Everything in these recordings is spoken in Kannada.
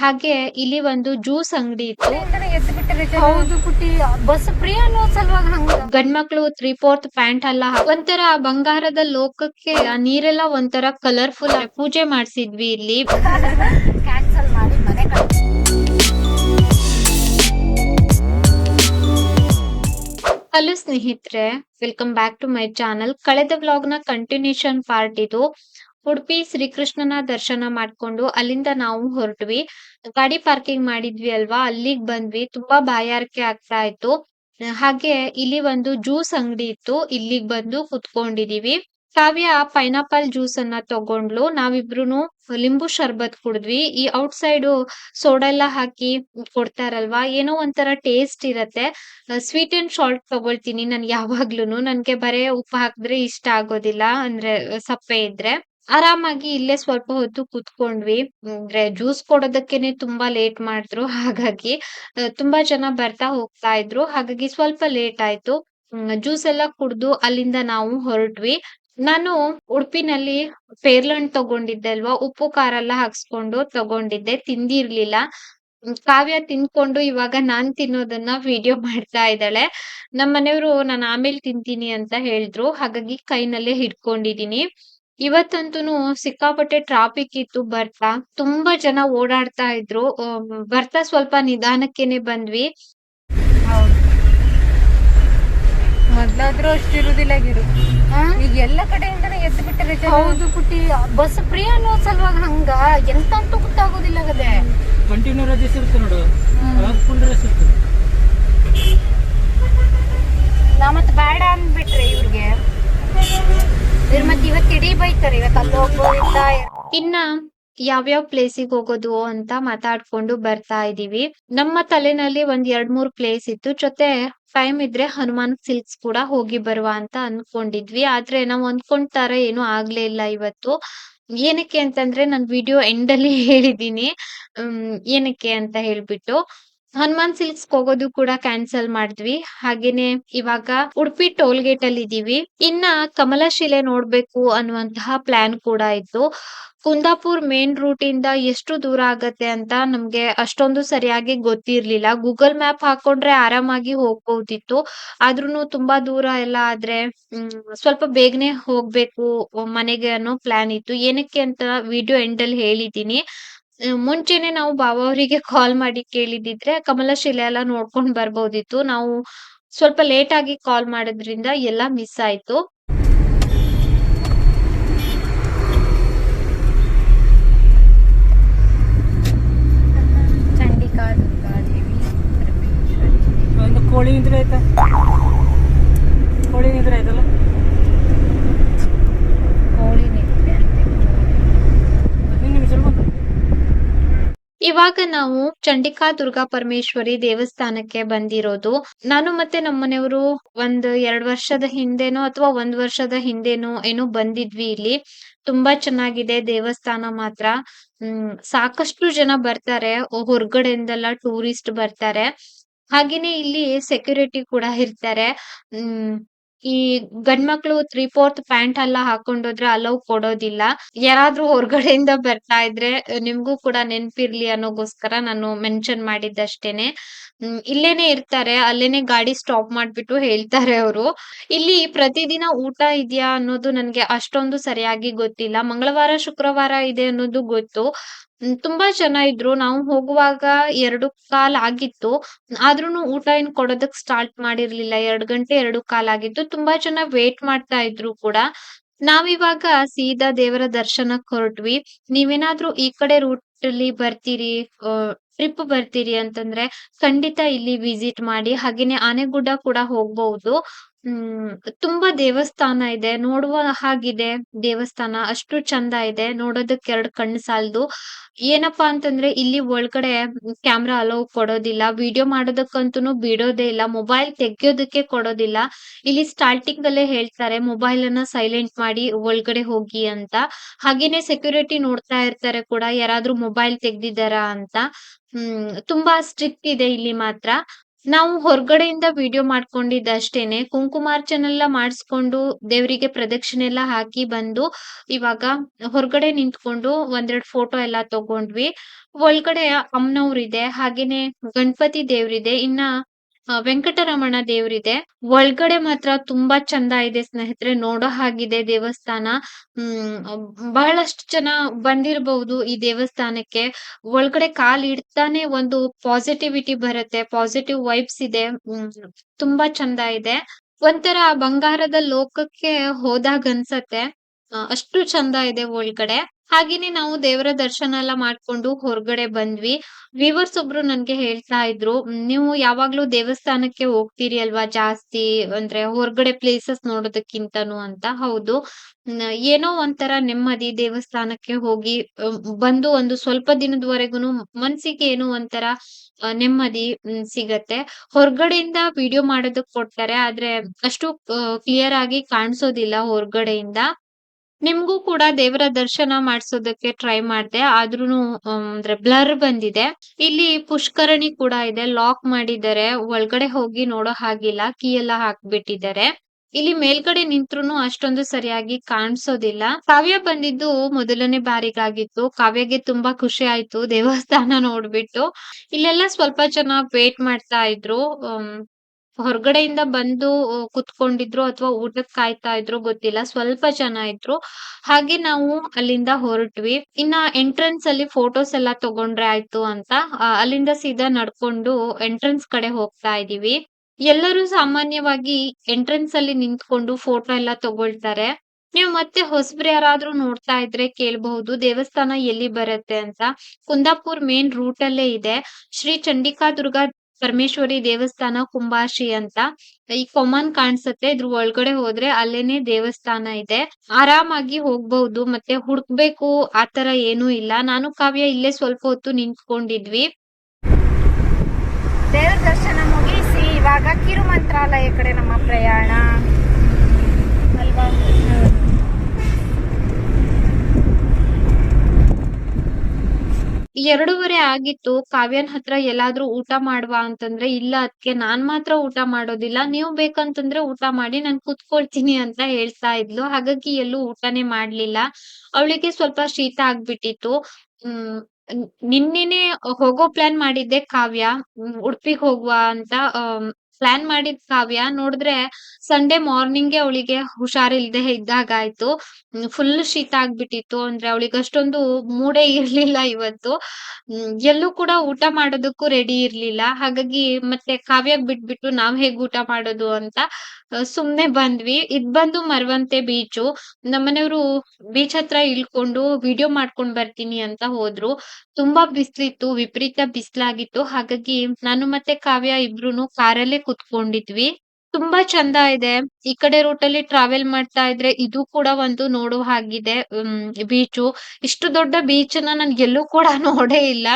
ಹಾಗೆ ಇಲ್ಲಿ ಒಂದು ಜ್ಯೂಸ್ ಅಂಗಡಿ ಇತ್ತು. ಹೌದು ಪುಟ್ಟಿ. ಬಸ್ ಫ್ರೀ ಅನ್ನೋ ಸಲುವಾಗಿ ಹಂಗ? ಗಂಡ್ಮಕ್ಳು ತ್ರೀ ಫೋರ್ತ್ ಪ್ಯಾಂಟ್ ಎಲ್ಲ ಒಂಥರ ಬಂಗಾರದ ಲೋಕಕ್ಕೆ ಆ ನೀರೆಲ್ಲ ಒಂಥರ ಕಲರ್ಫುಲ್ ಪೂಜೆ ಮಾಡ್ಸಿದ್ವಿ ಇಲ್ಲಿ. ಕ್ಯಾನ್ಸಲ್ ಮಾಡಿ ಮನೆ ಹಲೋ ಸ್ನೇಹಿತರೆ welcome back to my channel ಕಳೆದ ವ್ಲಾಗ್ನ ಕಂಟಿನ್ಯೂಷನ್ ಪಾರ್ಟ್ ಇದು. ಉಡುಪಿ ಶ್ರೀಕೃಷ್ಣನ ದರ್ಶನ ಮಾಡ್ಕೊಂಡು ಅಲ್ಲಿಂದ ನಾವು ಹೊರಟ್ವಿ. ಗಾಡಿ ಪಾರ್ಕಿಂಗ್ ಮಾಡಿದ್ವಿ ಅಲ್ವಾ? ಅಲ್ಲಿಗ್ ಬಂದ್ವಿ. ತುಂಬಾ ಬಾಯಾರಿಕೆ ಆಗ್ತಾ ಇತ್ತು. ಹಾಗೆ ಇಲ್ಲಿ ಒಂದು ಜ್ಯೂಸ್ ಅಂಗಡಿ ಇತ್ತು. ಇಲ್ಲಿಗ್ ಬಂದು ಕುತ್ಕೊಂಡಿದೀವಿ. ಕಾವ್ಯ ಪೈನಾಪಲ್ ಜ್ಯೂಸ್ ಅನ್ನ ತಗೊಂಡ್ಲು. ನಾವಿಬ್ರು ಲಿಂಬು ಶರ್ಬತ್ ಕುಡಿದ್ವಿ. ಈ ಔಟ್ ಸೈಡ್ ಸೋಡಾ ಎಲ್ಲ ಹಾಕಿ ಕೊಡ್ತಾರಲ್ವಾ? ಏನೋ ಒಂಥರ ಟೇಸ್ಟ್ ಇರತ್ತೆ. ಸ್ವೀಟ್ ಅಂಡ್ ಸಾಲ್ಟ್ ತಗೊಳ್ತೀನಿ. ನಾನು ಯಾವಾಗ್ಲೂ ನನ್ಗೆ ಬರೇ ಉಪ್ಪು ಹಾಕಿದ್ರೆ ಇಷ್ಟ ಆಗೋದಿಲ್ಲ. ಅಂದ್ರೆ ಸಪ್ಪೆ ಇದ್ರೆ. ಆರಾಮಾಗಿ ಇಲ್ಲೇ ಸ್ವಲ್ಪ ಹೊತ್ತು ಕುತ್ಕೊಂಡ್ವಿ. ಅಂದ್ರೆ ಜ್ಯೂಸ್ ಕೊಡೋದಕ್ಕೇನೆ ತುಂಬಾ ಲೇಟ್ ಮಾಡಿದ್ರು. ಹಾಗಾಗಿ ತುಂಬಾ ಜನ ಬರ್ತಾ ಹೋಗ್ತಾ ಇದ್ರು. ಹಾಗಾಗಿ ಸ್ವಲ್ಪ ಲೇಟ್ ಆಯ್ತು. ಜ್ಯೂಸ್ ಎಲ್ಲ ಕುಡ್ದು ಅಲ್ಲಿಂದ ನಾವು ಹೊರಟ್ವಿ. ನಾನು ಉಡುಪಿನಲ್ಲಿ ಫೇರ್ಲೆಂಡ್ ತಗೊಂಡಿದ್ದೆ ಅಲ್ವಾ? ಉಪ್ಪು, ಖಾರ ಎಲ್ಲ ಹಾಕ್ಸ್ಕೊಂಡು ತಗೊಂಡಿದ್ದೆ. ತಿಂದಿರ್ಲಿಲ್ಲ. ಕಾವ್ಯ ತಿನ್ಕೊಂಡು ಇವಾಗ ನಾನ್ ತಿನ್ನೋದನ್ನ ವಿಡಿಯೋ ಮಾಡ್ತಾ ಇದ್ದಾಳೆ. ನಮ್ಮ ಮನೆಯವರು ನಾನು ಆಮೇಲೆ ತಿಂತೀನಿ ಅಂತ ಹೇಳಿದ್ರು. ಹಾಗಾಗಿ ಕೈನಲ್ಲೇ ಹಿಡ್ಕೊಂಡಿದೀನಿ ಇವತ್ತಂತೂ ಸಿಕ್ಕಾಪಟ್ಟೆ ಟ್ರಾಫಿಕ್ ಇತ್ತು ಬರ್ತಾ. ತುಂಬಾ ಜನ ಓಡಾಡ್ತಾ ಇದ್ರು. ಬರ್ತಾ ಸ್ವಲ್ಪ ನಿಧಾನಕ್ಕೇನೆ ಬಂದ್ವಿ. ಮೊದ್ಲಾದ್ರೂ ಅಷ್ಟು ಇರುದಿಲ್ಲ ಗಿರು ಈಗ ಎಲ್ಲ ಕಡೆಯಿಂದನೇ ಎದ್ದು ಬಿಟ್ಟರೆ ಹೌದು ಪುಟ್ಟಿ. ಬಸ್ ಫ್ರೀ ಅನ್ನೋ ಸಲುವಾಗಿ ಹಂಗ. ಎಂತ ಅಂತೂ ಗೊತ್ತಾಗೋದಿಲ್ಲ ಗದೆ. ಕಂಟಿನ್ಯೂ ರಜೆ ಸಿಗುತ್ತೆ ನೋಡು. ಫುಲ್ ನಾ ಮತ್ ಬೇಡ ಅಂದ್ಬಿಟ್ರೆ ಇವ್ರಿಗೆ. ಮತ್ತೆ ಇವತ್ತು ಇಡೀ ಬೈತಾರೆ, ಇವತ್ತು ಅಲ್ಲಿ ಇನ್ನ ಯಾವ್ಯಾವ ಪ್ಲೇಸಿಗೆ ಹೋಗೋದು ಅಂತ ಮಾತಾಡ್ಕೊಂಡು ಬರ್ತಾ ಇದೀವಿ. ನಮ್ಮ ತಲೆನಲ್ಲಿ ಒಂದ್ ಎರಡ್ ಮೂರ್ ಪ್ಲೇಸ್ ಇತ್ತು. ಜೊತೆ ಟೈಮ್ ಇದ್ರೆ ಹನುಮಾನ್ ಸಿಲ್ಕ್ಸ್ ಕೂಡ ಹೋಗಿ ಬರುವ ಅಂತ ಅನ್ಕೊಂಡಿದ್ವಿ. ಆದ್ರೆ ನಾವ್ ಅನ್ಕೊಂಡ್ ತರ ಏನು ಆಗ್ಲೇ ಇಲ್ಲ ಇವತ್ತು. ಏನಕ್ಕೆ ಅಂತಂದ್ರೆ ನಾನ್ ವಿಡಿಯೋ ಎಂಡ್ ಅಲ್ಲಿ ಹೇಳಿದೀನಿ. ಏನಕ್ಕೆ ಅಂತ ಹೇಳ್ಬಿಟ್ಟು. ಹನುಮಾನ್ ಸಿಲ್ಕ್ಸ್ ಹೋಗೋದು ಕೂಡ ಕ್ಯಾನ್ಸಲ್ ಮಾಡಿದ್ವಿ. ಹಾಗೇನೆ ಇವಾಗ ಉಡುಪಿ ಟೋಲ್ ಗೇಟ್ ಅಲ್ಲಿ ಇದೀವಿ. ಇನ್ನ ಕಮಲಶಿಲೆ ನೋಡ್ಬೇಕು ಅನ್ನುವಂತಹ ಪ್ಲಾನ್ ಕೂಡ ಇತ್ತು. ಕುಂದಾಪುರ್ ಮೇನ್ ರೂಟ್ ಇಂದ ಎಷ್ಟು ದೂರ ಆಗತ್ತೆ ಅಂತ ನಮ್ಗೆ ಅಷ್ಟೊಂದು ಸರಿಯಾಗಿ ಗೊತ್ತಿರ್ಲಿಲ್ಲ. ಗೂಗಲ್ ಮ್ಯಾಪ್ ಹಾಕೊಂಡ್ರೆ ಆರಾಮಾಗಿ ಹೋಗ್ಬೋದಿತ್ತು. ಆದ್ರೂನು ತುಂಬಾ ದೂರ ಎಲ್ಲ ಆದ್ರೆ ಸ್ವಲ್ಪ ಬೇಗನೆ ಹೋಗ್ಬೇಕು ಮನೆಗೆ ಅನ್ನೋ ಪ್ಲಾನ್ ಇತ್ತು. ಏನಕ್ಕೆ ಅಂತ ವಿಡಿಯೋ ಎಂಡ್ ಆ, ಮುಂಚೆನೆ ನಾವು ಬಾಬಾ ಅವರಿಗೆ ಕಾಲ್ ಮಾಡಿ ಕೇಳಿದಿದ್ರೆ ಕಮಲಶಿಲೆ ಎಲ್ಲ ನೋಡ್ಕೊಂಡ್ ಬರ್ಬೋದಿತ್ತು. ನಾವು ಸ್ವಲ್ಪ ಲೇಟ್ ಆಗಿ ಕಾಲ್ ಮಾಡಿದ್ರಿಂದ ಎಲ್ಲ ಮಿಸ್ ಆಯ್ತು. ಕೋಳಿ ನಿದ್ರೆ ಆಯ್ತಾ? ಕೋಳಿ ನಿದ್ರೆ ಆಯ್ತಲ್ಲ ಕೋಳಿ ನಿತ್ಯ ಇನ್ನು ನಿಮಿಷ ಬಂತು ಇವಾಗ ನಾವು ಚಂಡಿಕಾ ದುರ್ಗಾ ಪರಮೇಶ್ವರಿ ದೇವಸ್ಥಾನಕ್ಕೆ ಬಂದಿರೋದು. ನಾನು ಮತ್ತೆ ನಮ್ಮನೆಯವರು ಒಂದ್ ಎರಡ್ ವರ್ಷದ ಹಿಂದೆನೋ ಅಥವಾ ಒಂದ್ ವರ್ಷದ ಹಿಂದೆನೋ ಏನೋ ಬಂದಿದ್ವಿ ಇಲ್ಲಿ. ತುಂಬಾ ಚೆನ್ನಾಗಿದೆ ದೇವಸ್ಥಾನ ಮಾತ್ರ. ಹ್ಮ್, ಸಾಕಷ್ಟು ಜನ ಬರ್ತಾರೆ. ಹೊರಗಡೆಯಿಂದೆಲ್ಲ ಟೂರಿಸ್ಟ್ ಬರ್ತಾರೆ. ಹಾಗೇನೆ ಇಲ್ಲಿ ಸೆಕ್ಯೂರಿಟಿ ಕೂಡ ಇರ್ತಾರೆ. ಹ್ಮ್ ಈ ಗಂಡ್ಮಕ್ಳು ತ್ರೀ ಫೋರ್ತ್ ಪ್ಯಾಂಟ್ ಎಲ್ಲ ಹಾಕೊಂಡೋದ್ರೆ ಅಲೌ ಕೊಡೋದಿಲ್ಲ. ಯಾರಾದ್ರೂ ಹೊರಗಡೆಯಿಂದ ಬರ್ತಾ ಇದ್ರೆ ನಿಮ್ಗೂ ಕೂಡ ನೆನ್ಪಿರ್ಲಿ ಅನ್ನೋಗೋಸ್ಕರ ನಾನು ಮೆನ್ಷನ್ ಮಾಡಿದ್ದಷ್ಟೇನೆ. ಇಲ್ಲೇನೆ ಇರ್ತಾರೆ, ಅಲ್ಲೇನೆ ಗಾಡಿ ಸ್ಟಾಪ್ ಮಾಡ್ಬಿಟ್ಟು ಹೇಳ್ತಾರೆ ಅವರು. ಇಲ್ಲಿ ಪ್ರತಿದಿನ ಊಟ ಇದೆಯಾ ಅನ್ನೋದು ನನ್ಗೆ ಅಷ್ಟೊಂದು ಸರಿಯಾಗಿ ಗೊತ್ತಿಲ್ಲ. ಮಂಗಳವಾರ, ಶುಕ್ರವಾರ ಇದೆ ಅನ್ನೋದು ಗೊತ್ತು. ತುಂಬಾ ಜನ ಇದ್ರು. ನಾವು ಹೋಗುವಾಗ ಎರಡು ಕಾಲ್ ಆಗಿತ್ತು. ಆದ್ರೂನು ಊಟ ಏನ್ ಕೊಡೋದಕ್ ಸ್ಟಾರ್ಟ್ ಮಾಡಿರ್ಲಿಲ್ಲ. ಎರಡು ಗಂಟೆ ಎರಡು ಕಾಲ್ ಆಗಿತ್ತು. ತುಂಬಾ ಜನ ವೇಟ್ ಮಾಡ್ತಾ ಇದ್ರು ಕೂಡ. ನಾವಿವಾಗ ಸೀದಾ ದೇವರ ದರ್ಶನಕ್ ಹೊರಟ್ವಿ. ನೀವೇನಾದ್ರೂ ಈ ಕಡೆ ರೂಟ್ ಅಲ್ಲಿ ಬರ್ತೀರಿ ಟ್ರಿಪ್ ಬರ್ತೀರಿ ಅಂತಂದ್ರೆ ಖಂಡಿತ ಇಲ್ಲಿ ವಿಸಿಟ್ ಮಾಡಿ. ಹಾಗೇನೆ ಆನೆಗುಡ್ಡ ಕೂಡ ಹೋಗ್ಬಹುದು ಹ್ಮ್, ತುಂಬಾ ದೇವಸ್ಥಾನ ಇದೆ. ನೋಡುವ ಹಾಗಿದೆ ದೇವಸ್ಥಾನ. ಅಷ್ಟು ಚಂದ ಇದೆ. ನೋಡೋದಕ್ಕೆ ಎರಡ್ ಕಣ್ಣು ಸಾಲದು. ಏನಪ್ಪಾ ಅಂತಂದ್ರೆ, ಇಲ್ಲಿ ಒಳಗಡೆ ಕ್ಯಾಮ್ರಾ ಅಲೋ ಕೊಡೋದಿಲ್ಲ. ವಿಡಿಯೋ ಮಾಡೋದಕ್ಕಂತೂ ಬಿಡೋದೇ ಇಲ್ಲ. ಮೊಬೈಲ್ ತೆಗಿಯೋದಕ್ಕೆ ಕೊಡೋದಿಲ್ಲ. ಇಲ್ಲಿ ಸ್ಟಾರ್ಟಿಂಗ್ ಅಲ್ಲೇ ಹೇಳ್ತಾರೆ ಮೊಬೈಲ್ ಅನ್ನ ಸೈಲೆಂಟ್ ಮಾಡಿ ಒಳಗಡೆ ಹೋಗಿ ಅಂತ. ಹಾಗೇನೆ ಸೆಕ್ಯೂರಿಟಿ ನೋಡ್ತಾ ಇರ್ತಾರೆ ಕೂಡ. ಯಾರಾದ್ರೂ ಮೊಬೈಲ್ ತೆಗ್ದಿದಾರಾ ಅಂತ. ಹ್ಮ್, ತುಂಬಾ ಸ್ಟ್ರಿಕ್ಟ್ ಇದೆ ಇಲ್ಲಿ ಮಾತ್ರ. ನಾವು ಹೊರಗಡೆಯಿಂದ ವಿಡಿಯೋ ಮಾಡ್ಕೊಂಡಿದ್ದಷ್ಟೇನೆ. ಕುಂಕುಮಾರ್ಚನೆ ಎಲ್ಲ ಮಾಡಿಸ್ಕೊಂಡು ದೇವರಿಗೆ ಪ್ರದಕ್ಷಿಣೆ ಎಲ್ಲ ಹಾಕಿ ಬಂದು ಇವಾಗ ಹೊರಗಡೆ ನಿಂತ್ಕೊಂಡು ಒಂದೆರಡು ಫೋಟೋ ಎಲ್ಲ ತಗೊಂಡ್ವಿ. ಒಳಗಡೆ ಅಮ್ಮನವ್ರಿದೆ, ಹಾಗೇನೆ ಗಣಪತಿ ದೇವ್ರಿದೆ. ಇನ್ನ ವೆಂಕಟರಮಣ ದೇವ್ರಿದೆ. ಒಳಗಡೆ ಮಾತ್ರ ತುಂಬಾ ಚಂದ ಇದೆ ಸ್ನೇಹಿತರೆ, ನೋಡೋ ಹಾಗಿದೆ ದೇವಸ್ಥಾನ. ಹ್ಮ್, ಬಹಳಷ್ಟು ಜನ ಬಂದಿರಬಹುದು ಈ ದೇವಸ್ಥಾನಕ್ಕೆ. ಒಳಗಡೆ ಕಾಲ್ ಇಡ್ತಾನೆ ಒಂದು ಪಾಸಿಟಿವಿಟಿ ಬರುತ್ತೆ ಪಾಸಿಟಿವ್ ವೈಬ್ಸ್ ಇದೆ. ತುಂಬಾ ಚಂದ ಇದೆ. ಒಂಥರ ಬಂಗಾರದ ಲೋಕಕ್ಕೆ ಹೋದಾಗ ಅನ್ಸತ್ತೆ. ಅಷ್ಟು ಚಂದ ಇದೆ ಒಳಗಡೆ. ಹಾಗೇನೆ ನಾವು ದೇವರ ದರ್ಶನ ಎಲ್ಲ ಮಾಡ್ಕೊಂಡು ಹೊರಗಡೆ ಬಂದ್ವಿ. ವಿವರ್ಸ್ ಒಬ್ರು ನನ್ಗೆ ಹೇಳ್ತಾ ಇದ್ರು, ನೀವು ಯಾವಾಗ್ಲೂ ದೇವಸ್ಥಾನಕ್ಕೆ ಹೋಗ್ತೀರಿ ಅಲ್ವಾ ಜಾಸ್ತಿ? ಅಂದ್ರೆ ಹೊರಗಡೆ ಪ್ಲೇಸಸ್ ನೋಡೋದಕ್ಕಿಂತನೂ ಅಂತ. ಹೌದು. ಏನೋ ಒಂಥರ ನೆಮ್ಮದಿ ದೇವಸ್ಥಾನಕ್ಕೆ ಹೋಗಿ ಬಂದು ಒಂದು ಸ್ವಲ್ಪ ದಿನದವರೆಗೂ ಮನ್ಸಿಗೆ ಏನೋ ಒಂಥರ ನೆಮ್ಮದಿ ಸಿಗತ್ತೆ. ಹೊರಗಡೆಯಿಂದ ವಿಡಿಯೋ ಮಾಡೋದಕ್ ಕೊಡ್ತಾರೆ, ಆದ್ರೆ ಅಷ್ಟು ಕ್ಲಿಯರ್ ಆಗಿ ಕಾಣಿಸೋದಿಲ್ಲ ಹೊರಗಡೆಯಿಂದ. ನಿಮ್ಗೂ ಕೂಡ ದೇವರ ದರ್ಶನ ಮಾಡಿಸೋದಕ್ಕೆ ಟ್ರೈ ಮಾಡ್ದೆ. ಆದ್ರೂ ಅಂದ್ರೆ ಬ್ಲರ್ ಬಂದಿದೆ. ಇಲ್ಲಿ ಪುಷ್ಕರಣಿ ಕೂಡ ಇದೆ. ಲಾಕ್ ಮಾಡಿದ್ದಾರೆ. ಒಳಗಡೆ ಹೋಗಿ ನೋಡೋ ಹಾಗಿಲ್ಲ. ಕೀ ಎಲ್ಲ ಹಾಕ್ಬಿಟ್ಟಿದ್ದಾರೆ. ಇಲ್ಲಿ ಮೇಲ್ಗಡೆ ನಿಂತ್ರುನು ಅಷ್ಟೊಂದು ಸರಿಯಾಗಿ ಕಾಣಿಸೋದಿಲ್ಲ. ಕಾವ್ಯ ಬಂದಿದ್ದು ಮೊದಲನೇ ಬಾರಿಗಾಗಿತ್ತು. ಕಾವ್ಯಗೆ ತುಂಬಾ ಖುಷಿ ಆಯ್ತು ದೇವಸ್ಥಾನ ನೋಡ್ಬಿಟ್ಟು. ಇಲ್ಲೆಲ್ಲ ಸ್ವಲ್ಪ ಜನ ವೇಟ್ ಮಾಡ್ತಾ ಇದ್ರು. ಹೊರಗಡೆಯಿಂದ ಬಂದು ಕುತ್ಕೊಂಡಿದ್ರು ಅಥವಾ ಊಟಕ್ ಕಾಯ್ತಾ ಇದ್ರು ಗೊತ್ತಿಲ್ಲ. ಸ್ವಲ್ಪ ಜನ ಇದ್ರು. ಹಾಗೆ ನಾವು ಅಲ್ಲಿಂದ ಹೊರಟ್ವಿ. ಇನ್ನ ಎಂಟ್ರೆನ್ಸ್ ಅಲ್ಲಿ ಫೋಟೋಸ್ ಎಲ್ಲ ತಗೊಂಡ್ರೆ ಆಯ್ತು ಅಂತ ಅಲ್ಲಿಂದ ಸೀದಾ ನಡ್ಕೊಂಡು ಎಂಟ್ರೆನ್ಸ್ ಕಡೆ ಹೋಗ್ತಾ ಇದೀವಿ. ಎಲ್ಲರೂ ಸಾಮಾನ್ಯವಾಗಿ ಎಂಟ್ರೆನ್ಸ್ ಅಲ್ಲಿ ನಿಂತ್ಕೊಂಡು ಫೋಟೋ ಎಲ್ಲ ತಗೊಳ್ತಾರೆ. ನೀವು ಮತ್ತೆ ಹೊಸಬ್ರು ಯಾರಾದ್ರೂ ನೋಡ್ತಾ ಇದ್ರೆ ಕೇಳಬಹುದು, ದೇವಸ್ಥಾನ ಎಲ್ಲಿ ಬರುತ್ತೆ ಅಂತ. ಕುಂದಾಪುರ್ ಮೇನ್ ರೂಟ್ ಅಲ್ಲೇ ಇದೆ. ಶ್ರೀ ಚಂಡಿಕಾ ದುರ್ಗಾ ಪರಮೇಶ್ವರಿ ದೇವಸ್ಥಾನ ಕುಂಬಾಶಿ ಅಂತ. ಈ ಕೊಮನ್ ಕಾಣಿಸುತ್ತೆ ಇದ್ರ ಒಳಗಡೆ ಹೋದ್ರೆ ಅಲ್ಲೇನೆ ದೇವಸ್ಥಾನ ಇದೆ. ಆರಾಮಾಗಿ ಹೋಗ್ಬಹುದು ಮತ್ತೆ ಹುಡುಕ್ಬೇಕು ಆತರ ಏನೂ ಇಲ್ಲ. ನಾನು ಕಾವ್ಯ ಇಲ್ಲೇ ಸ್ವಲ್ಪ ಹೊತ್ತು ನಿಂತ್ಕೊಂಡಿದ್ವಿ. ದೇವ್ರ ದರ್ಶನ ಮುಗಿಸಿ ಇವಾಗ ಕಿರು ಮಂತ್ರಾಲಯ ಕಡೆ ನಮ್ಮ ಪ್ರಯಾಣ. ಅಲ್ವಾ ಎರಡೂವರೆ ಆಗಿತ್ತು. ಕಾವ್ಯನ್ ಹತ್ರ ಎಲ್ಲಾದ್ರೂ ಊಟ ಮಾಡುವ ಅಂತಂದ್ರೆ, ಇಲ್ಲ ಅದ್ಕೆ ನಾನ್ ಮಾತ್ರ ಊಟ ಮಾಡೋದಿಲ್ಲ, ನೀವು ಬೇಕಂತಂದ್ರೆ ಊಟ ಮಾಡಿ ನಾನ್ ಕುತ್ಕೊಳ್ತೀನಿ ಅಂತ ಹೇಳ್ತಾ ಇದ್ಲು. ಹಾಗಾಗಿ ಎಲ್ಲೂ ಊಟನೇ ಮಾಡ್ಲಿಲ್ಲ. ಅವಳಿಗೆ ಸ್ವಲ್ಪ ಶೀತ ಆಗ್ಬಿಟ್ಟಿತ್ತು. ಹ್ಮ್, ನಿನ್ನೆನೆ ಹೋಗೋ ಪ್ಲಾನ್ ಮಾಡಿದ್ದೆ ಕಾವ್ಯ. ಉಡುಪಿಗೆ ಉಡ್ಪಿಗ್ ಹೋಗುವ ಅಂತ ಪ್ಲಾನ್ ಮಾಡಿದ್ ಕಾವ್ಯ ನೋಡಿದ್ರೆ ಸಂಡೇ ಮಾರ್ನಿಂಗ್ ಅವಳಿಗೆ ಹುಷಾರಿಲ್ದೆ ಇದ್ದಾಗ ಆಯ್ತು. ಫುಲ್ ಶೀತ ಆಗ್ಬಿಟ್ಟಿತ್ತು. ಅಂದ್ರೆ ಅವಳಿಗೆ ಅಷ್ಟೊಂದು ಮೂಡೇ ಇರ್ಲಿಲ್ಲ ಇವತ್ತು. ಎಲ್ಲೂ ಕೂಡ ಊಟ ಮಾಡೋದಕ್ಕೂ ರೆಡಿ ಇರ್ಲಿಲ್ಲ. ಹಾಗಾಗಿ ಮತ್ತೆ ಕಾವ್ಯ ಬಿಟ್ಬಿಟ್ಟು ನಾವ್ ಹೇಗ್ ಊಟ ಮಾಡೋದು ಅಂತ ಸುಮ್ನೆ ಬಂದ್ವಿ. ಇದ್ ಬಂದು ಮರವಂತೆ ಬೀಚು. ನಮ್ಮನೆಯವರು ಬೀಚ್ ಹತ್ರ ಇಳ್ಕೊಂಡು ವಿಡಿಯೋ ಮಾಡ್ಕೊಂಡ್ ಬರ್ತೀನಿ ಅಂತ ಹೋದ್ರು. ತುಂಬಾ ಬಿಸ್ಲಿತ್ತು, ವಿಪರೀತ ಬಿಸ್ಲಾಗಿತ್ತು. ಹಾಗಾಗಿ ನಾನು ಮತ್ತೆ ಕಾವ್ಯ ಇಬ್ರು ಕಾರಲ್ಲೇ ಕುತ್ಕೊಂಡಿದ್ವಿ. ತುಂಬಾ ಚಂದ ಇದೆ. ಈ ಕಡೆ ರೂಟ್ ಟ್ರಾವೆಲ್ ಮಾಡ್ತಾ ಇದ್ರೆ ಇದು ಕೂಡ ಒಂದು ನೋಡುವ ಹಾಗಿದೆ. ಬೀಚು ಇಷ್ಟು ದೊಡ್ಡ ಬೀಚ್ ನನ್ ಎಲ್ಲೂ ಕೂಡ ನೋಡೇ ಇಲ್ಲ.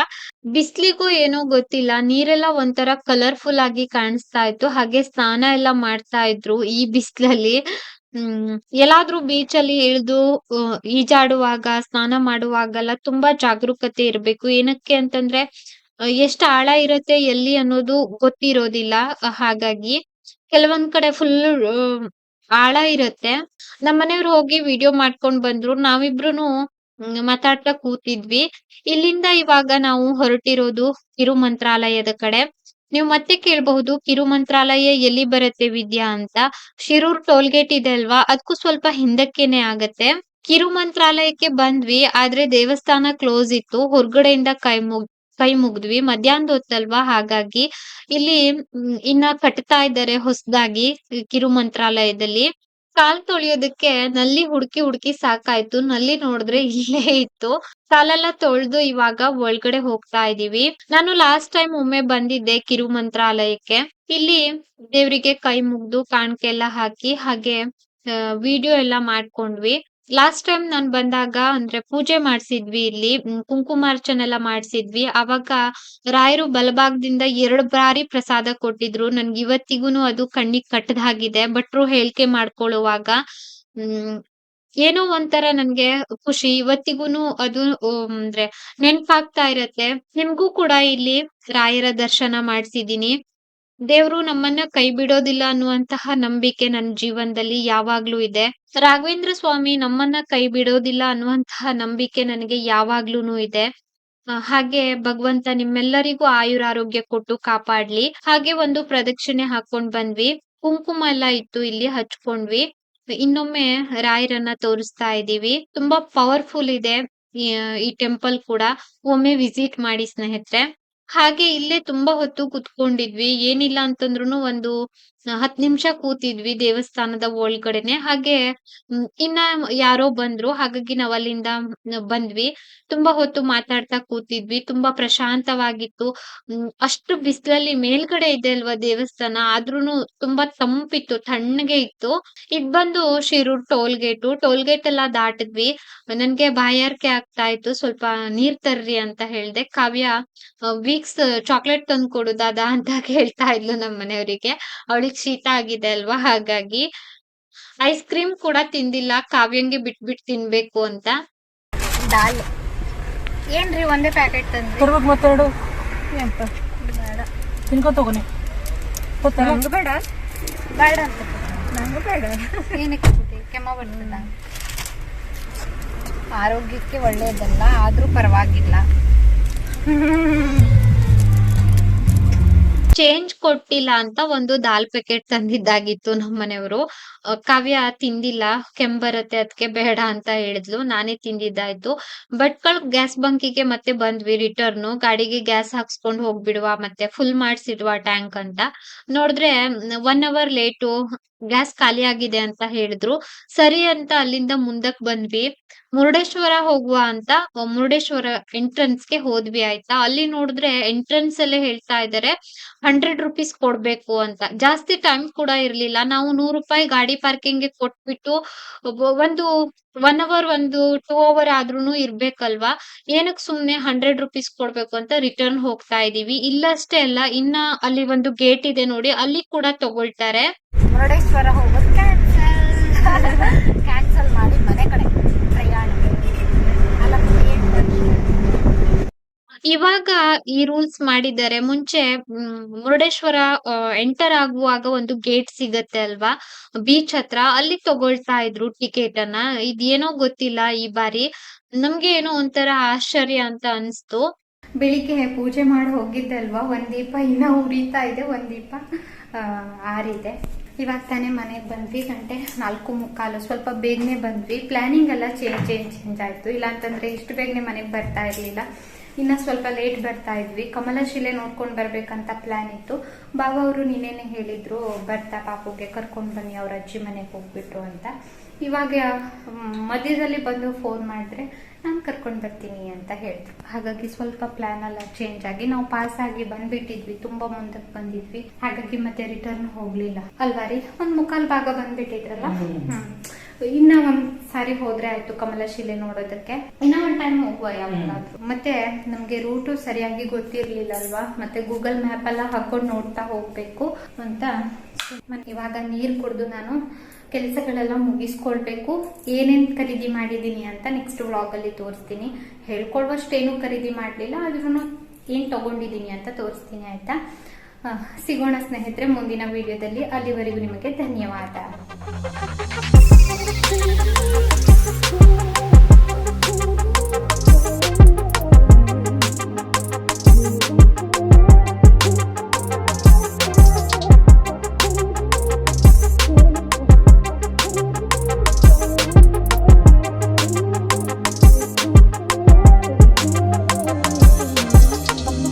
ಬಿಸ್ಲಿಗೂ ಏನೋ ಗೊತ್ತಿಲ್ಲ. ನೀರೆಲ್ಲ ಒಂಥರ ಕಲರ್ಫುಲ್ ಆಗಿ ಕಾಣಿಸ್ತಾ ಇತ್ತು. ಹಾಗೆ ಸ್ನಾನ ಎಲ್ಲ ಮಾಡ್ತಾ ಇದ್ರು ಈ ಬಿಸ್ಲಲ್ಲಿ. ಹ್ಮ್, ಎಲ್ಲಾದ್ರೂ ಬೀಚ್ ಅಲ್ಲಿ ಇಳಿದು ಈಜಾಡುವಾಗ, ಸ್ನಾನ ಮಾಡುವಾಗೆಲ್ಲ ತುಂಬಾ ಜಾಗರೂಕತೆ ಇರ್ಬೇಕು. ಏನಕ್ಕೆ ಅಂತಂದ್ರೆ ಎಷ್ಟ್ ಆಳ ಇರತ್ತೆ, ಎಲ್ಲಿ ಅನ್ನೋದು ಗೊತ್ತಿರೋದಿಲ್ಲ. ಹಾಗಾಗಿ ಕೆಲವೊಂದ್ ಕಡೆ ಫುಲ್ ಆಳ ಇರತ್ತೆ. ನಮ್ಮನೆಯವ್ರು ಹೋಗಿ ವಿಡಿಯೋ ಮಾಡ್ಕೊಂಡ್ ಬಂದ್ರು. ನಾವಿಬ್ರುನು ಮಾತಾಡ್ತಾ ಕೂತಿದ್ವಿ. ಇಲ್ಲಿಂದ ಇವಾಗ ನಾವು ಹೊರಟಿರೋದು ಕಿರು ಮಂತ್ರಾಲಯದ ಕಡೆ. ನೀವು ಮತ್ತೆ ಕೇಳಬಹುದು ಕಿರು ಮಂತ್ರಾಲಯ ಎಲ್ಲಿ ಬರುತ್ತೆ ವಿದ್ಯಾ ಅಂತ. ಶಿರೂರ್ ಟೋಲ್ ಗೇಟ್ ಇದೆ ಅಲ್ವಾ? ಅದಕ್ಕೂ ಸ್ವಲ್ಪ ಹಿಂದಕ್ಕೇನೆ ಆಗತ್ತೆ. ಕಿರು ಮಂತ್ರಾಲಯಕ್ಕೆ ಬಂದ್ವಿ, ಆದ್ರೆ ದೇವಸ್ಥಾನ ಕ್ಲೋಸ್ ಇತ್ತು. ಹೊರಗಡೆಯಿಂದ ಕೈ ಮುಗ್ ಕೈ ಮುಗಿದ್ವಿ. ಮಧ್ಯಾಹ್ನದ ಹೊತ್ತಲ್ವಾ? ಹಾಗಾಗಿ ಇಲ್ಲಿ ಇನ್ನ ಕಟ್ತಾ ಇದ್ದಾರೆ ಹೊಸದಾಗಿ ಕಿರು ಮಂತ್ರಾಲಯದಲ್ಲಿ ಕಾಲ್ ತೊಳಿಯೋದಕ್ಕೆ ನಲ್ಲಿ ಹುಡುಕಿ ಹುಡುಕಿ ಸಾಕಾಯ್ತು. ನಲ್ಲಿ ನೋಡಿದ್ರೆ ಇಲ್ಲೇ ಇತ್ತು. ಕಾಲೆಲ್ಲ ತೊಳೆದು ಇವಾಗ ಒಳಗಡೆ ಹೋಗ್ತಾ ಇದೀವಿ. ನಾನು ಲಾಸ್ಟ್ ಟೈಮ್ ಒಮ್ಮೆ ಬಂದಿದ್ದೆ ಕಿರು ಮಂತ್ರಾಲಯಕ್ಕೆ ಇಲ್ಲಿ ದೇವರಿಗೆ ಕೈ ಮುಗ್ದು, ಕಾಣಿಕೆ ಎಲ್ಲ ಹಾಕಿ ಹಾಗೆ ವಿಡಿಯೋ ಎಲ್ಲ ಮಾಡ್ಕೊಂಡ್ವಿ. ಲಾಸ್ಟ್ ಟೈಮ್ ನಾನು ಬಂದಾಗ ಅಂದ್ರೆ ಪೂಜೆ ಮಾಡ್ಸಿದ್ವಿ ಇಲ್ಲಿ ಕುಂಕುಮಾರ್ಚನೆ ಎಲ್ಲ ಮಾಡ್ಸಿದ್ವಿ. ಅವಾಗ ರಾಯರು ಬಲಭಾಗದಿಂದ ಎರಡು ಬಾರಿ ಪ್ರಸಾದ ಕೊಟ್ಟಿದ್ರು. ನನ್ಗೆ ಇವತ್ತಿಗೂನು ಅದು ಕಣ್ಣಿಗೆ ಕಟ್ಟದ ಹಾಗಿದೆ. ಭಟ್ರು ಹೇಳಿಕೆ ಮಾಡ್ಕೊಳ್ಳುವಾಗ ಏನೋ ಒಂಥರ ನನ್ಗೆ ಖುಷಿ. ಇವತ್ತಿಗೂನು ಅದು ಅಂದ್ರೆ ನೆನ್ಪಾಗ್ತಾ ಇರತ್ತೆ. ನಿಮ್ಗೂ ಕೂಡ ಇಲ್ಲಿ ರಾಯರ ದರ್ಶನ ಮಾಡ್ಸಿದೀನಿ ದೇವ್ರು ನಮ್ಮನ್ನ ಕೈ ಬಿಡೋದಿಲ್ಲ ಅನ್ನುವಂತಹ ನಂಬಿಕೆ ನನ್ನ ಜೀವನದಲ್ಲಿ ಯಾವಾಗ್ಲೂ ಇದೆ. ರಾಘವೇಂದ್ರ ಸ್ವಾಮಿ ನಮ್ಮನ್ನ ಕೈ ಬಿಡೋದಿಲ್ಲ ಅನ್ನುವಂತಹ ನಂಬಿಕೆ ನನಗೆ ಯಾವಾಗ್ಲೂನು ಇದೆ. ಹಾಗೆ ಭಗವಂತ ನಿಮ್ಮೆಲ್ಲರಿಗೂ ಆಯುರಾರೋಗ್ಯ ಕೊಟ್ಟು ಕಾಪಾಡ್ಲಿ. ಹಾಗೆ ಒಂದು ಪ್ರದಕ್ಷಿಣೆ ಹಾಕೊಂಡ್ ಬಂದ್ವಿ. ಕುಂಕುಮ ಎಲ್ಲ ಇತ್ತು ಇಲ್ಲಿ ಹಚ್ಕೊಂಡ್ವಿ. ಇನ್ನೊಮ್ಮೆ ರಾಯರನ್ನ ತೋರಿಸ್ತಾ ಇದೀವಿ ತುಂಬಾ ಪವರ್ಫುಲ್ ಇದೆ ಈ ಟೆಂಪಲ್ ಕೂಡ. ಒಮ್ಮೆ ವಿಸಿಟ್ ಮಾಡಿ ಸ್ನೇಹಿತರೆ. ಹಾಗೆ ಇಲ್ಲೇ ತುಂಬಾ ಹೊತ್ತು ಕುತ್ಕೊಂಡಿದ್ವಿ. ಏನಿಲ್ಲ ಅಂತಂದ್ರುನು ಒಂದು ಹತ್ ನಿಮಿಷ ಕೂತಿದ್ವಿ ದೇವಸ್ಥಾನದ ಒಳಗಡೆನೆ ಹಾಗೆ ಇನ್ನ ಯಾರೋ ಬಂದ್ರು. ಹಾಗಾಗಿ ನಾವ್ ಅಲ್ಲಿಂದ ಬಂದ್ವಿ. ತುಂಬಾ ಹೊತ್ತು ಮಾತಾಡ್ತಾ ಕೂತಿದ್ವಿ. ತುಂಬಾ ಪ್ರಶಾಂತವಾಗಿತ್ತು. ಅಷ್ಟು ಬಿಸಿಲಲ್ಲಿ ಮೇಲ್ಗಡೆ ಇದೆ ಅಲ್ವಾ ದೇವಸ್ಥಾನ? ಆದ್ರೂನು ತುಂಬಾ ತಂಪಿತ್ತು, ತಣ್ಣಗೆ ಇತ್ತು. ಇದ್ ಬಂದು Shirur toll gate. Toll gate ಎಲ್ಲ ದಾಟಿದ್ವಿ. ನನ್ಗೆ ಬಾಯಾರಿಕೆ ಆಗ್ತಾ ಇತ್ತು. ಸ್ವಲ್ಪ ನೀರ್ ತರ್ರಿ ಅಂತ ಹೇಳ್ದೆ. ಕಾವ್ಯ ವೀಕ್ಸ್ ಚಾಕ್ಲೇಟ್ ತಂದು ಕೊಡುದಾದ ಅಂತ ಕೇಳ್ತಾ ಇದ್ಲು ನಮ್ಮ ಮನೆಯವರಿಗೆ ಅವಳಿಗೆ ಶೀತ ಆಗಿದೆ ಅಲ್ವಾ? ಹಾಗಾಗಿ ಐಸ್ ಕ್ರೀಮ್ ಕೂಡ ತಿಂದಿಲ್ಲ ಕಾವ್ಯಂಗೆ ಬಿಟ್ ತಿನ್ಬೇಕು ಅಂತ. ದಾಲ್. ಏನ್ರಿ ಒಂದೇ ಪ್ಯಾಕೆಟ್ ತಂದ್ರಿ? ತರ್ಬೇಕು ಮತ್ತೆರಡು? ಯಪ್ಪ, ಬೇಡ. ತಿನ್ಕೋ ತಗೋನಿ ನಂಗೆ ಬೇಡ. ಬೇಡ ಅಂತ ನಂಗೆ ಬೇಡ. ಏನಕ್ಕೆ ಕೆಮ್ಮ ಬರ್ತದ ಆರೋಗ್ಯಕ್ಕೆ ಒಳ್ಳೆಯದಲ್ಲ ಆದ್ರೂ ಪರವಾಗಿಲ್ಲ. ಚೇಂಜ್ ಕೊಟ್ಟಿಲ್ಲ ಅಂತ ಒಂದು ದಾಲ್ ಪ್ಯಾಕೆಟ್ ತಂದಿದ್ದಾಗಿತ್ತು ನಮ್ಮ ಮನೆಯವರು. ಕಾವ್ಯ ತಿಂದಿಲ್ಲ, ಕೆಂಬರತ್ತೆ ಬರುತ್ತೆ ಅದಕ್ಕೆ ಬೇಡ ಅಂತ ಹೇಳಿದ್ಲು. ನಾನೇ ತಿಂದಿದ್ದಾಯ್ತು. ಭಟ್ಕಳ್ ಗ್ಯಾಸ್ ಬಂಕಿಗೆ ಮತ್ತೆ ಬಂದ್ವಿ ರಿಟರ್ನ್ ಗಾಡಿಗೆ ಗ್ಯಾಸ್ ಹಾಕ್ಸ್ಕೊಂಡ್ ಹೋಗ್ಬಿಡುವ, ಮತ್ತೆ ಫುಲ್ ಮಾಡ್ಸಿಡುವ ಟ್ಯಾಂಕ್ ಅಂತ. ನೋಡಿದ್ರೆ ಒನ್ ಅವರ್ ಲೇಟು ಗ್ಯಾಸ್ ಖಾಲಿ ಆಗಿದೆ ಅಂತ ಹೇಳಿದ್ರು. ಸರಿ ಅಂತ ಅಲ್ಲಿಂದ ಮುಂದಕ್ ಬಂದ್ವಿ. ಮುರುಡೇಶ್ವರ ಹೋಗುವ ಅಂತ ಮುರುಡೇಶ್ವರ ಎಂಟ್ರೆನ್ಸ್ಗೆ ಹೋದ್ವಿ ಆಯ್ತಾ? ಅಲ್ಲಿ ನೋಡಿದ್ರೆ ಎಂಟ್ರೆನ್ಸ್ ಅಲ್ಲೇ ಹೇಳ್ತಾ ಇದಾರೆ ಹಂಡ್ರೆಡ್ ರುಪೀಸ್ ಕೊಡ್ಬೇಕು ಅಂತ. ಜಾಸ್ತಿ ಟೈಮ್ ಕೂಡ ಇರ್ಲಿಲ್ಲ. ನಾವು ನೂರು ರೂಪಾಯಿ ಗಾಡಿ ಪಾರ್ಕಿಂಗ್ಗೆ ಕೊಟ್ಬಿಟ್ಟು ಒಂದು ಒನ್ ಅವರ್ ಒಂದು ಟೂ ಅವರ್ ಆದ್ರೂನು ಇರ್ಬೇಕಲ್ವಾ? ಏನಕ್ ಸುಮ್ನೆ ಹಂಡ್ರೆಡ್ ರುಪೀಸ್ ಕೊಡ್ಬೇಕು ಅಂತ ರಿಟರ್ನ್ ಹೋಗ್ತಾ ಇದೀವಿ. ಇಲ್ಲಷ್ಟೇ ಅಲ್ಲ, ಇನ್ನ ಅಲ್ಲಿ ಒಂದು ಗೇಟ್ ಇದೆ ನೋಡಿ, ಅಲ್ಲಿ ಕೂಡ ತಗೊಳ್ತಾರೆ. ಮುರುಡೇಶ್ವರ ಹೋಗೋದು ಕ್ಯಾನ್ಸಲ್ ಕ್ಯಾನ್ಸಲ್ ಮಾಡಿ ಮನೆ ಕಡೆ ಪ್ರಯಾಣ. ಇವಾಗ ಈ ರೂಲ್ಸ್ ಮಾಡಿದ್ದಾರೆ. ಮುಂಚೆ ಮುರುಡೇಶ್ವರ ಎಂಟರ್ ಆಗುವಾಗ ಒಂದು ಗೇಟ್ ಸಿಗತ್ತೆ ಅಲ್ವಾ? ಬೀಚ್ ಹತ್ರ. ಅಲ್ಲಿ ತಗೊಳ್ತಾ ಇದ್ರು ಟಿಕೆಟ್ ಅನ್ನ. ಇದೇನೋ ಗೊತ್ತಿಲ್ಲ ಈ ಬಾರಿ. ನಮ್ಗೆ ಏನೋ ಒಂಥರ ಆಶ್ಚರ್ಯ ಅಂತ ಅನ್ಸ್ತು. ಬೆಳಿಗ್ಗೆ ಪೂಜೆ ಮಾಡಿ ಹೋಗಿದ್ದೆ ಅಲ್ವಾ? ಒಂದ್ ದೀಪ ಇನ್ನ ಉರಿತಾ ಇದೆ ಒಂದ್ ದೀಪ ಆ, ಆರಿದೆ. ಇವಾಗ ತಾನೇ ಮನೆಗೆ ಬಂದ್ವಿ, ಗಂಟೆ ನಾಲ್ಕು ಮುಕ್ಕಾಲು, ಸ್ವಲ್ಪ ಬೇಗನೆ ಬಂದ್ವಿ. ಪ್ಲಾನಿಂಗ್ ಎಲ್ಲ ಚೇಂಜ್ ಚೇಂಜ್ ಚೇಂಜ್ ಆಯ್ತು. ಇಲ್ಲ ಅಂತಂದ್ರೆ ಇಷ್ಟು ಬೇಗನೆ ಮನೆಗೆ ಬರ್ತಾ ಇರಲಿಲ್ಲ. ಇನ್ನ ಸ್ವಲ್ಪ ಲೇಟ್ ಬರ್ತಾ ಇದ್ವಿ. ಕಮಲಶಿಲೆ ನೋಡ್ಕೊಂಡು ಬರಬೇಕಂತ ಪ್ಲಾನ್ ಇತ್ತು. ಬಾಬಾ ಅವರು ನಿನ್ನೆನೆ ಹೇಳಿದ್ರು, ಬರ್ತಾ ಪಾಪುಗೆ, ಕರ್ಕೊಂಡು ಬನ್ನಿ, ಅವ್ರ ಅಜ್ಜಿ ಮನೆಗೆ ಹೋಗ್ಬಿಟ್ರು ಅಂತ. ಇವಾಗ ಮಧ್ಯದಲ್ಲಿ ಬಂದು ಫೋನ್ ಮಾಡಿದ್ರೆ ನಾನು ಕರ್ಕೊಂಡು ಬರ್ತೀನಿ ಅಂತ ಹೇಳಿದ್ರು ಹಾಗಾಗಿ ಸ್ವಲ್ಪ ಪ್ಲಾನ್ ಎಲ್ಲ ಚೇಂಜ್ ಆಗಿ ನಾವು ಪಾಸ್ ಆಗಿ ಬಂದ್ಬಿಟ್ಟಿದ್ವಿ ತುಂಬಾ ಮುಂದಕ್ಕೆ ಬಂದಿದ್ವಿ. ಹಾಗಾಗಿ ಮತ್ತೆ ರಿಟರ್ನ್ ಹೋಗ್ಲಿಲ್ಲ. ಅಲ್ವಾ ರೀ? ಒಂದ್ ಮುಕ್ಕಾಲ್ ಭಾಗ ಬಂದ್ಬಿಟ್ಟಿದ್ರಲ್ಲ? ಇನ್ನ ಒಂದ್ ಸಾರಿ ಹೋದ್ರೆ ಆಯ್ತು ಕಮಲಶಿಲೆ ನೋಡೋದಕ್ಕೆ. ಇನ್ನ ಒಂದ್ ಟೈಮ್ ಹೋಗುವ ಯಾವಾಗಾದ್ರೂ ಮತ್ತೆ ನಮ್ಗೆ ರೂಟು ಸರಿಯಾಗಿ ಗೊತ್ತಿರ್ಲಿಲ್ಲ ಅಲ್ವಾ ಮತ್ತೆ ಗೂಗಲ್ ಮ್ಯಾಪ್ ಎಲ್ಲ ಹಾಕೊಂಡು ನೋಡ್ತಾ ಹೋಗ್ಬೇಕು ಅಂತ. ಇವಾಗ ನೀರ್ ಕುಡ್ದು ನಾನು ಕೆಲಸಗಳೆಲ್ಲ ಮುಗಿಸ್ಕೊಳ್ಬೇಕು. ಏನೇನ್ ಖರೀದಿ ಮಾಡಿದ್ದೀನಿ ಅಂತ ನೆಕ್ಸ್ಟ್ ವ್ಲಾಗ್ ಅಲ್ಲಿ ತೋರಿಸ್ತೀನಿ. ಹೇಳ್ಕೊಳ್ವಷ್ಟೇನು ಖರೀದಿ ಮಾಡಲಿಲ್ಲ ಆದ್ರೂ ಏನು ತಗೊಂಡಿದ್ದೀನಿ ಅಂತ ತೋರಿಸ್ತೀನಿ, ಆಯಿತಾ? ಸಿಗೋಣ ಸ್ನೇಹಿತರೆ, ಮುಂದಿನ ವಿಡಿಯೋದಲ್ಲಿ ಅಲ್ಲಿವರೆಗೂ ನಿಮಗೆ ಧನ್ಯವಾದ.